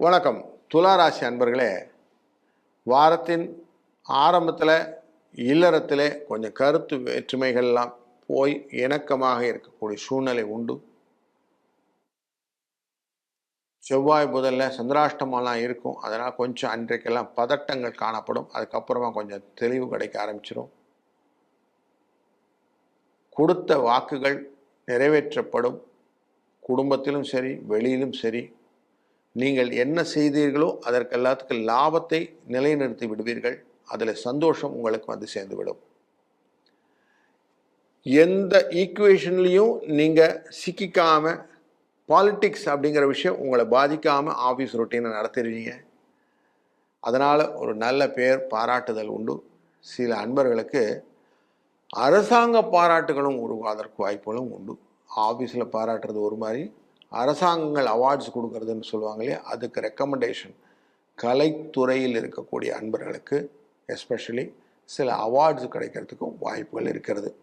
வணக்கம். துளாராசி அன்பர்களே வாரத்தின் ஆரம்பத்தில் இல்லறத்தில் கொஞ்சம் கருத்து வேற்றுமைகள்லாம் போய் இணக்கமாக இருக்கக்கூடிய சூழ்நிலை உண்டு. செவ்வாய் புதல்ல சந்திராஷ்டமெல்லாம் இருக்கும். அதனால் கொஞ்சம் அன்றைக்கெல்லாம் பதட்டங்கள் காணப்படும். அதுக்கப்புறமா கொஞ்சம் தெளிவு கிடைக்க ஆரம்பிச்சிடும் கொடுத்த வாக்குகள் நிறைவேற்றப்படும். குடும்பத்திலும் சரி வெளியிலும் சரி நீங்கள் என்ன செய்தீர்களோ அதற்கெல்லாத்துக்கு லாபத்தை நிலைநிறுத்தி விடுவீர்கள். அதில் சந்தோஷம் உங்களுக்கு வந்து சேர்ந்துவிடும். எந்த ஈக்குவேஷன்லேயும் நீங்கள் சிக்கிக்காம பாலிட்டிக்ஸ் அப்படிங்கிற விஷயம் உங்களை பாதிக்காமல் ஆஃபீஸ் ரொட்டீனை நடத்திடுவீங்க. அதனால் ஒரு நல்ல பேர் பாராட்டுதல் உண்டு. சில அன்பர்களுக்கு அரசாங்க பாராட்டுகளும் உருவாதற்கு வாய்ப்புகளும் உண்டு. ஆஃபீஸில் பாராட்டுறது ஒரு மாதிரி அரசாங்கங்கள் அவார்ட்ஸ் கொடுக்கறதுன்னு சொல்லுவாங்க இல்லையா? அதுக்கு ரெக்கமெண்டேஷன் கலைத்துறையில் இருக்கக்கூடிய அன்பர்களுக்கு எஸ்பெஷலி சில அவார்ட்ஸ் கிடைக்கிறதுக்கும் வாய்ப்புகள் இருக்கிறது.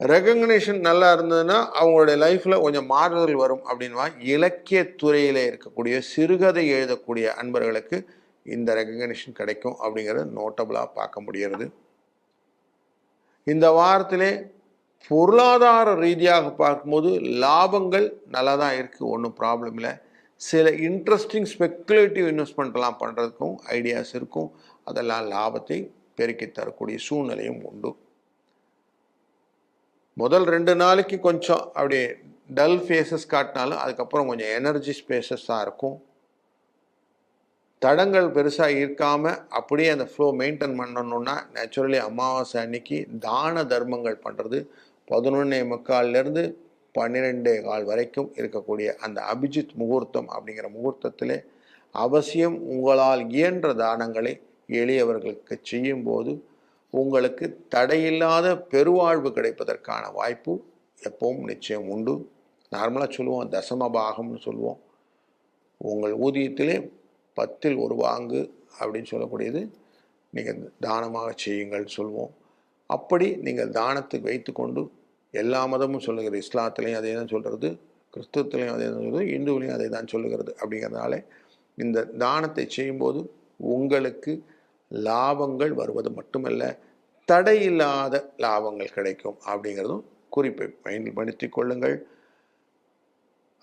ரெகக்னேஷன் நல்லா இருந்ததுன்னா அவங்களுடைய லைஃப்பில் கொஞ்சம் மாறுதல் வரும் அப்படின்வா இலக்கிய துறையில் இருக்கக்கூடிய சிறுகதை எழுதக்கூடிய அன்பர்களுக்கு இந்த ரெகக்னேஷன் கிடைக்கும் அப்படிங்கிறத நோட்டபுளாக பார்க்க முடிகிறது. இந்த வாரத்திலே பொருளாதார ரீதியாக பார்க்கும்போது லாபங்கள் நல்லா தான் இருக்குது ஒன்றும் ப்ராப்ளம் இல்லை. சில இன்ட்ரெஸ்டிங் ஸ்பெக்குலேட்டிவ் இன்வெஸ்ட்மெண்ட்லாம் பண்ணுறதுக்கும் ஐடியாஸ் இருக்கும். அதெல்லாம் லாபத்தை பெருக்கி தரக்கூடிய சூழ்நிலையும் உண்டு. முதல் ரெண்டு நாளைக்கு கொஞ்சம் அப்படியே டல் ஃபேஸஸ் காட்டினாலும் அதுக்கப்புறம் கொஞ்சம் எனர்ஜி ஸ்பேசஸ் இருக்கும். தடங்கள் பெருசாக இருக்காமல் அப்படியே அந்த ஃப்ளோ மெயின்டைன் பண்ணணுன்னா நேச்சுரலி அமாவாசை அன்னைக்கு தான தர்மங்கள் பண்ணுறது பதினொன்னே முக்கால்லேருந்து பன்னிரெண்டே கால் வரைக்கும் இருக்கக்கூடிய அந்த அபிஜித் முகூர்த்தம் அப்படிங்கிற முகூர்த்தத்திலே அவசியம் உங்களால் இயன்ற தானங்களை எளியவர்களுக்கு செய்யும்போது உங்களுக்கு தடையில்லாத பெருவாழ்வு கிடைப்பதற்கான வாய்ப்பு எப்பவும் நிச்சயம் உண்டு. நார்மலாக சொல்லுவோம் தசம பாகம்னு சொல்லுவோம். உங்கள் ஊதியத்திலே பத்தில் ஒரு வாங்கு அப்படின்னு சொல்லக்கூடியது நீங்கள் தானமாக செய்யுங்கள் சொல்லுவோம். அப்படி நீங்கள் தானத்துக்கு வைத்துக்கொண்டு எல்லா மதமும் சொல்லுகிறது. இஸ்லாத்துலேயும் அதே தான் சொல்கிறது. கிறிஸ்துவத்துலேயும் அதே தான் சொல்கிறது. இந்துவிலையும் அதே தான் சொல்லுகிறது அப்படிங்கிறதுனால இந்த தானத்தை செய்யும்போது உங்களுக்கு லாபங்கள் வருவது மட்டுமல்ல தடையில்லாத லாபங்கள் கிடைக்கும் அப்படிங்கிறதும் குறிப்பை பயன்படுத்தி கொள்ளுங்கள்.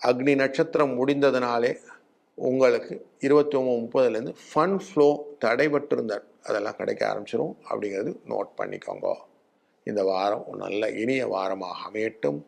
அக்னி நட்சத்திரம் முடிந்ததனாலே உங்களுக்கு இருபத்தி ஒம்பது முப்பதுலேருந்து ஃபன் ஃப்ளோ தடைபட்டிருந்த அதெல்லாம் கிடைக்க ஆரம்பிச்சிடும் அப்படிங்கிறது நோட் பண்ணிக்கோங்க. இந்த வாரம் நல்ல இனிய வாரமாக அமையட்டும்.